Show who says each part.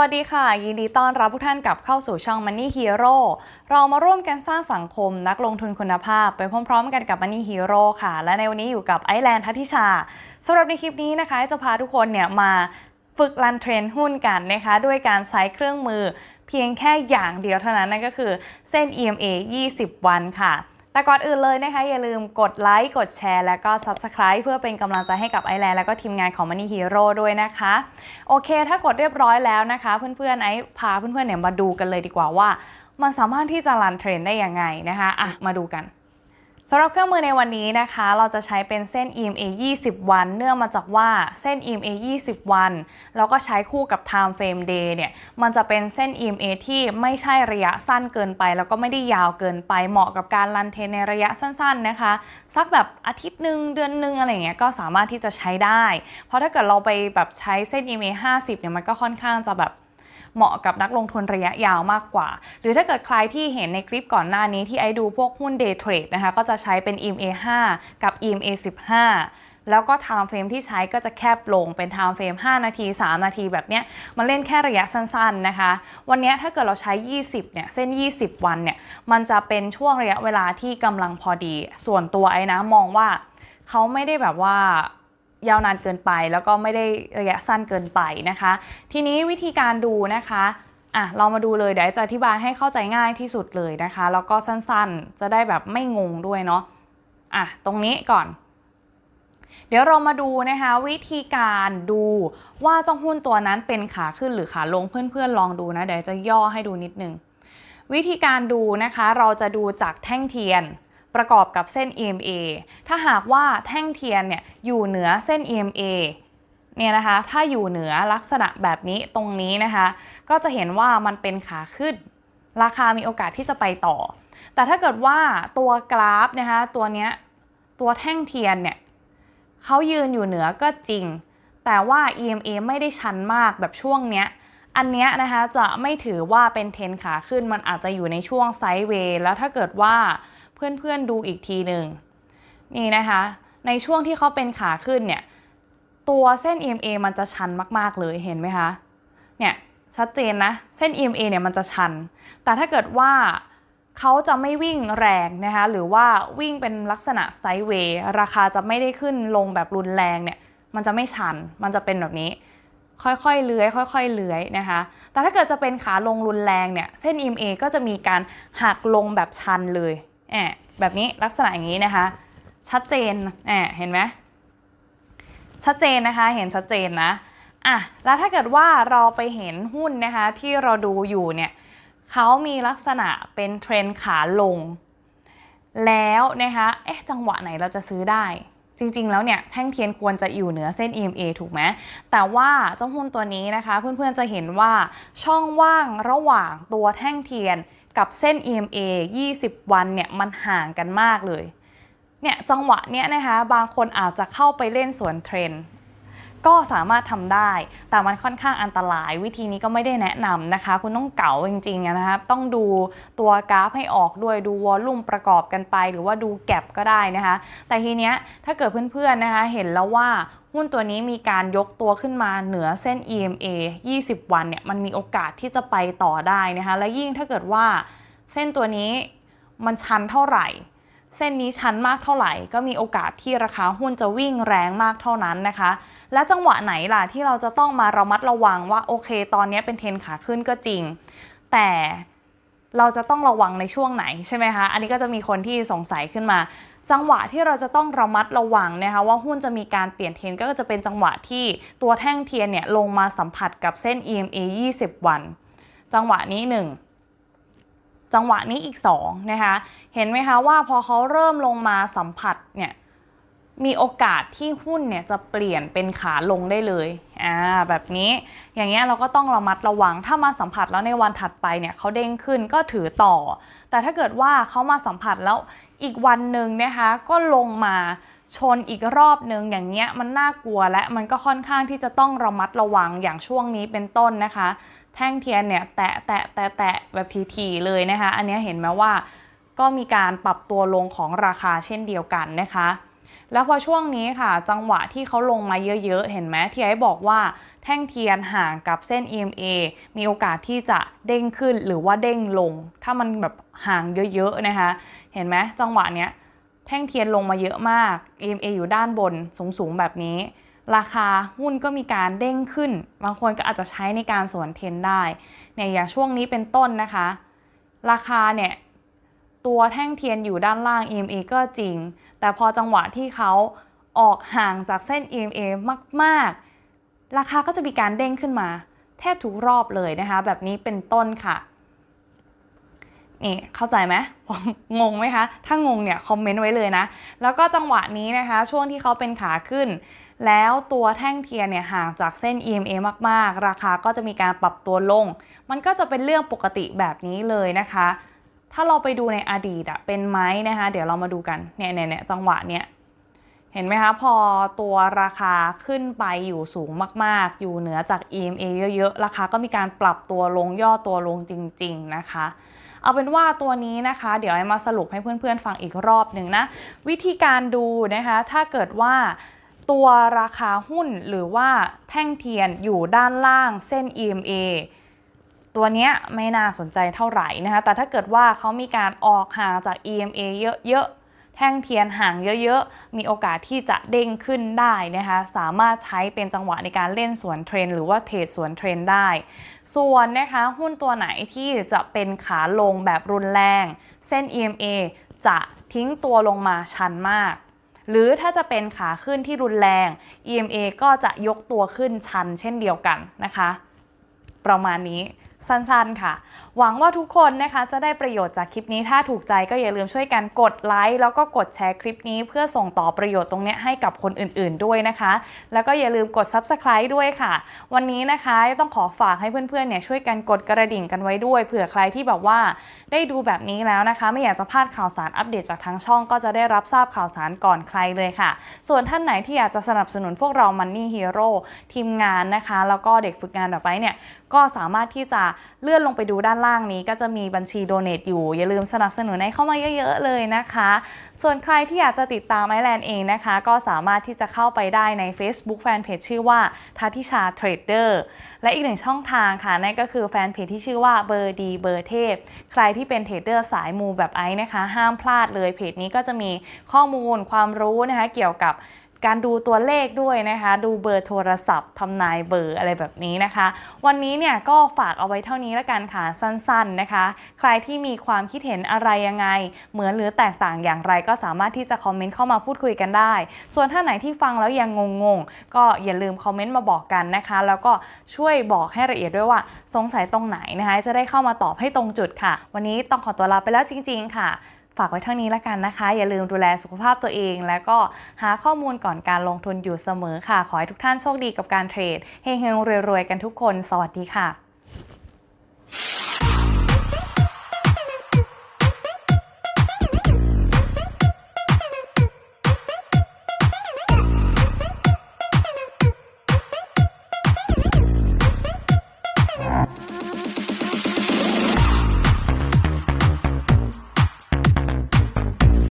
Speaker 1: วัสดีค่ะ ยินดีต้อนรับทุกท่านกลับเข้าสู่ช่อง Money Hero เรามาร่วมกันสร้างสังคมนักลงทุนคุณภาพ ไปพร้อมๆ กันกับ Money Hero ค่ะ และในวันนี้อยู่กับไอแลนด์ทัติชาสำหรับในคลิปนี้นะคะจะพาทุกคนเนี่ยมาฝึกรันเทรนหุ้นกันนะคะด้วยการใช้เครื่องมือเพียงแค่อย่างเดียวเท่านั้นนั่นก็คือเส้น EMA 20 วันค่ะ แต่ก่อนอื่นเลยนะคะ อย่าลืมกดไลค์กดแชร์ และก็ Subscribe เพื่อเป็นกำลังใจให้กับไอแลนด์และก็ทีมงานของ Money Hero ด้วยนะคะ โอเค ถ้ากดเรียบร้อยแล้วนะคะ เพื่อนๆไอพาเพื่อนๆเนี่ยมาดูกันเลยดีกว่าว่า มันสามารถที่จะรันเทรนได้ยังไงนะคะอะมาดูกัน สำหรับเครื่องมือในวันนี้นะคะ เราจะใช้เป็นเส้น EMA 20 วัน เนื่องมาจากว่าเส้น EMA 20 วัน แล้วก็ใช้คู่กับ Time Frame Day เนี่ย มันจะเป็นเส้น EMA ที่ไม่ใช่ระยะสั้นเกินไป แล้วก็ไม่ได้ยาวเกินไป เหมาะกับการรันเทนในระยะสั้นๆนะคะ สักแบบอาทิตย์หนึ่งเดือนหนึ่งอะไรเงี้ย ก็สามารถที่จะใช้ได้ เพราะถ้าเกิดเราไปแบบใช้เส้น EMA 50 เนี่ย มันก็ค่อนข้างจะแบบ เหมาะกับนักลงทุนระยะยาวมากกว่า หรือถ้าเกิดใครที่เห็นในคลิปก่อนหน้านี้ที่ไอดูพวกหุ้น day trade นะคะก็จะใช้เป็น EMA 5 กับ EMA 15แล้วก็ time frame ที่ใช้ก็จะแคบลงเป็น time frame 5 นาที 3 นาทีแบบเนี้ยมาเล่นแค่ระยะสั้นๆนะคะ วันนี้ถ้าเกิดเราใช้ 20 เนี่ย เส้น 20 วันเนี่ย มันจะเป็นช่วงระยะเวลาที่กำลังพอดี ส่วนตัวไอ้นะมองว่าเขาไม่ได้แบบว่า ยาวนานเกินไป แล้วก็ไม่ได้ระยะสั้นเกินไปนะคะ ทีนี้วิธีการดูนะคะอะเรามาดูเลยเดี๋ยวจะอธิบายให้เข้าใจง่ายที่สุดเลยนะคะ แล้วก็สั้นๆ จะได้แบบไม่งงด้วยเนาะอะตรงนี้ก่อน เดี๋ยวเรามาดูนะคะ วิธีการดูว่าจ้าหุ้นตัวนั้นเป็นขาขึ้นหรือขาลงเพื่อนๆลองดูนะเดี๋ยวจะย่อให้ดูนิดนึงวิธีการดูนะคะเราจะดูจากแท่งเทียน ประกอบกับเส้น EMA ถ้าหากว่าแท่งเทียนเนี่ยอยู่เหนือเส้น EMA เนี่ยนะคะถ้าอยู่เหนือลักษณะแบบนี้ตรงนี้นะคะ ก็จะเห็นว่ามันเป็นขาขึ้น ราคามีโอกาสที่จะไปต่อ แต่ถ้าเกิดว่าตัวกราฟนะคะตัวเนี้ยตัวแท่งเทียนเนี่ยเขายืนอยู่เหนือก็จริง แต่ว่า EMA ไม่ได้ชันมากแบบช่วงเนี้ยอันเนี้ยนะคะจะไม่ถือว่าเป็นเทนขาขึ้นมันอาจจะอยู่ในช่วงไซด์เวย์แล้วถ้าเกิดว่า เพื่อนๆดูอีกทีหนึ่งนี่นะคะ ในช่วงที่เขาเป็นขาขึ้นเนี่ยตัวเส้น EMA มันจะชันมากๆเลยเห็นไหมคะเนี่ยชัดเจนนะเส้น EMA เนี่ยมันจะชัน แต่ถ้าเกิดว่าเขาจะไม่วิ่งแรงนะคะหรือว่าวิ่งเป็นลักษณะไซด์เวย์ราคาจะไม่ได้ขึ้นลงแบบรุนแรงเนี่ยมันจะไม่ชันมันจะเป็นแบบนี้ ค่อยๆเลื้อยค่อยๆเลื้อยนะคะแต่ถ้าเกิดจะเป็นขาลงรุนแรงเนี่ยเส้น EMA ก็จะมีการหักลงแบบชันเลย แอบแบบนี้ลักษณะอย่างนี้นะคะ ชัดเจนแอบเห็นไหมชัดเจนนะคะเห็นชัดเจนนะอะแล้วถ้าเกิดว่าเราไปเห็นหุ้นนะคะที่เราดูอยู่เนี่ยเขามีลักษณะเป็นเทรนขาลง แล้วนะคะเอ๊ะจังหวะไหนเราจะซื้อได้ จริงๆ แล้วเนี่ยแท่งเทียนควรจะอยู่เหนือเส้น EMA ถูกไหมแต่ว่าเจ้าหุ้นตัวนี้นะคะ เพื่อนๆจะเห็นว่าช่องว่างระหว่างตัวแท่งเทียน กับเส้น EMA 20 วันเนี่ยมันห่างกันมากเลย เนี่ยจังหวะเนี้ยนะคะบางคนอาจจะเข้าไปเล่นสวนเทรนด์ก็สามารถทำได้ แต่มันค่อนข้างอันตราย วิธีนี้ก็ไม่ได้แนะนำนะคะ คุณต้องเก๋าจริงๆนะครับ ต้องดูตัวกราฟให้ออกด้วยดูวอลลุ่มประกอบกันไป หรือว่าดูแก็บก็ได้นะคะ แต่ทีเนี้ยถ้าเกิดเพื่อนๆนะคะ เห็นแล้วว่า หุ้นตัวนี้มีการยกตัวขึ้นมาเหนือเส้น EMA 20 วันเนี่ยมันมีโอกาสที่จะไปต่อได้นะคะและยิ่งถ้าเกิดว่าเส้นตัวนี้มันชันเท่าไหร่ เส้นนี้ชันมากเท่าไหร่ ก็มีโอกาสที่ราคาหุ้นจะวิ่งแรงมากเท่านั้นนะคะ และจังหวะไหนล่ะที่เราจะต้องมาระมัดระวังว่าโอเค ตอนนี้เป็นเทรนขาขึ้นก็จริง แต่เราจะต้องระวังในช่วงไหนใช่ไหมคะ อันนี้ก็จะมีคนที่สงสัยขึ้นมา จังหวะที่เราจะต้องระมัดระวังนะคะว่าหุ้นจะมีการเปลี่ยนเทรนก็จะเป็นจังหวะที่ตัวแท่งเทียนเนี่ยลงมาสัมผัสกับเส้น EMA 20 วัน จังหวะนี้หนึ่งจังหวะนี้อีก2นะคะ เห็นไหมคะว่าพอเขาเริ่มลงมาสัมผัสเนี่ย มีโอกาสที่หุ้นเนี่ยจะเปลี่ยนเป็นขาลงได้เลย อ่า แบบนี้ อย่างเงี้ยเราก็ต้องระมัดระวัง ถ้ามาสัมผัสแล้วในวันถัดไปเนี่ยเขาเด้งขึ้นก็ถือต่อ แต่ถ้าเกิดว่าเขามาสัมผัสแล้ว อีกวันหนึ่งนะคะก็ลงมาชนอีกรอบหนึ่งอย่างเงี้ยมันน่ากลัวและมันก็ค่อนข้างที่จะต้องระมัดระวังอย่างช่วงนี้เป็นต้นนะคะ แท่งเทียนเนี่ยแตะแตะแตะแตะแบบทีๆเลยนะคะ อันนี้เห็นไหมว่าก็มีการปรับตัวลงของราคาเช่นเดียวกันนะคะ แล้วพอช่วงนี้ค่ะ จังหวะที่เขาลงมาเยอะๆ เห็นไหมที่ไอ้บอกว่าแท่งเทียนห่างกับเส้น EMA มีโอกาสที่จะเด้งขึ้นหรือว่าเด้งลง ถ้ามันแบบห่างเยอะๆนะคะ เห็นไหมจังหวะเนี้ยแท่งเทียนลงมาเยอะมาก EMA อยู่ด้านบนสูงๆ แบบนี้ ราคาหุ้นก็มีการเด้งขึ้น บางคนก็อาจจะใช้ในการสวนเทนได้เนี่ยอย่างช่วงนี้เป็นต้นนะคะ ราคาเนี่ย ตัวแท่งเทียนอยู่ด้านล่าง EMA ก็จริง แต่พอจังหวะที่เขาออกห่างจากเส้น EMA มาก ๆ ราคาก็จะมีการเด้งขึ้นมา แทบทุกรอบเลยนะคะ แบบนี้เป็นต้นค่ะ นี่เข้าใจไหมงงไหมคะ ถ้างงเนี่ยคอมเมนต์ไว้เลยนะ แล้วก็จังหวะนี้นะคะ ช่วงที่เขาเป็นขาขึ้น แล้วตัวแท่งเทียนเนี่ยห่างจากเส้น EMA มาก ๆ ราคาก็จะมีการปรับตัวลง มันก็จะเป็นเรื่องปกติแบบนี้เลยนะคะ ถ้าเราไปดูในอดีตอะเป็นไหมนะคะ เดี๋ยวเรามาดูกันเนี่ยเนี่ยเนี่ยจังหวะเนี่ยเห็นไหมคะ พอตัวราคาขึ้นไปอยู่สูงมาก ๆ อยู่เหนือจาก EMA เยอะ ๆ ราคาก็มีการปรับตัวลงย่อตัวลงจริง ๆ นะคะเอาเป็นว่าตัวนี้นะคะ เดี๋ยวไอ้มาสรุปให้เพื่อนๆฟังอีกรอบหนึ่งนะ วิธีการดูนะคะ ถ้าเกิดว่าตัวราคาหุ้นหรือว่าแท่งเทียนอยู่ด้านล่างเส้น EMA ตัวเนี้ยไม่น่าสนใจเท่าไหร่นะคะ แต่ถ้าเกิดว่าเขามีการออกห่างจาก EMA เยอะๆ แท่งเทียนห่างเยอะๆ มีโอกาสที่จะเด้งขึ้นได้นะคะ สามารถใช้เป็นจังหวะในการเล่นสวนเทรน หรือว่าเทรดสวนเทรนได้ ส่วนนะคะหุ้นตัวไหนที่จะเป็นขาลงแบบรุนแรง เส้น EMA จะทิ้งตัวลงมาชันมาก หรือถ้าจะเป็นขาขึ้นที่รุนแรง EMA ก็จะยกตัวขึ้นชันเช่นเดียวกันนะคะ ประมาณนี้ สั้นๆค่ะ หวังว่าทุกคนนะคะจะได้ประโยชน์จากคลิปนี้ถ้าถูกใจก็อย่าลืมช่วยกันกดไลค์แล้วก็กดแชร์คลิปนี้ เพื่อส่งต่อประโยชน์ตรงนี้ให้กับคนอื่นๆด้วยนะคะ แล้วก็อย่าลืมกด Subscribe ด้วยค่ะ วันนี้นะคะต้องขอฝากให้เพื่อนๆเนี่ยช่วยกันกดกระดิ่งกันไว้ด้วย เผื่อใครที่แบบว่าได้ดูแบบนี้แล้วนะคะ ไม่อยากจะพลาดข่าวสารอัปเดตจากทางช่อง ก็จะได้รับทราบข่าวสารก่อนใครเลยค่ะ ส่วนท่านไหนที่อยากจะสนับสนุนพวกเรา Money Hero ทีมงานนะคะ แล้วก็เด็กฝึกงานแบบไปเนี่ยก็สามารถที่จะเลื่อนลงไปดูด้านล่างนี้ก็จะมีบัญชีโดเน a t อยู่ อย่าลืมสนับสนุนให้เข้ามาเยอะๆเลยนะคะ ส่วนใครที่อยากจะติดตามไอแลนด์เองนะคะ ก็สามารถที่จะเข้าไปได้ใน Facebook Fanpage ชื่อว่าทัติชาเทรดเดอร์และอีกหนึ่งช่องทางค่ะนั่นก็คือแฟนเพจที่ชื่อว่าเบอร์ดีเบอร์เทพใครที่เป็นเทรดเดอร์สายมูแบบไอซ์นะคะ ห้ามพลาดเลยเพจนี้ก็จะมีข้อมูลความรู้นะคะเกี่ยวกับ การดูตัวเลขด้วยนะคะ ดูเบอร์โทรศัพท์ทำนายเบอร์อะไรแบบนี้นะคะ วันนี้เนี่ยก็ฝากเอาไว้เท่านี้แล้วกันค่ะสั้นๆนะคะ ใครที่มีความคิดเห็นอะไรยังไง เหมือนหรือแตกต่างอย่างไรก็สามารถที่จะคอมเมนต์เข้ามาพูดคุยกันได้ ส่วนท่านไหนที่ฟังแล้วยังงงๆ ก็อย่าลืมคอมเมนต์มาบอกกันนะคะ แล้วก็ช่วยบอกให้ละเอียดด้วยว่าสงสัยตรงไหนนะคะ จะได้เข้ามาตอบให้ตรงจุดค่ะ วันนี้ต้องขอตัวลาไปแล้วจริง ๆ ค่ะ ฝากไว้เท่านี้แล้วกันนะคะ อย่าลืมดูแลสุขภาพตัวเอง แล้วก็หาข้อมูลก่อนการลงทุนอยู่เสมอค่ะ ขอให้ทุกท่านโชคดีกับการเทรดเฮงๆรวยๆกันทุกคน สวัสดีค่ะ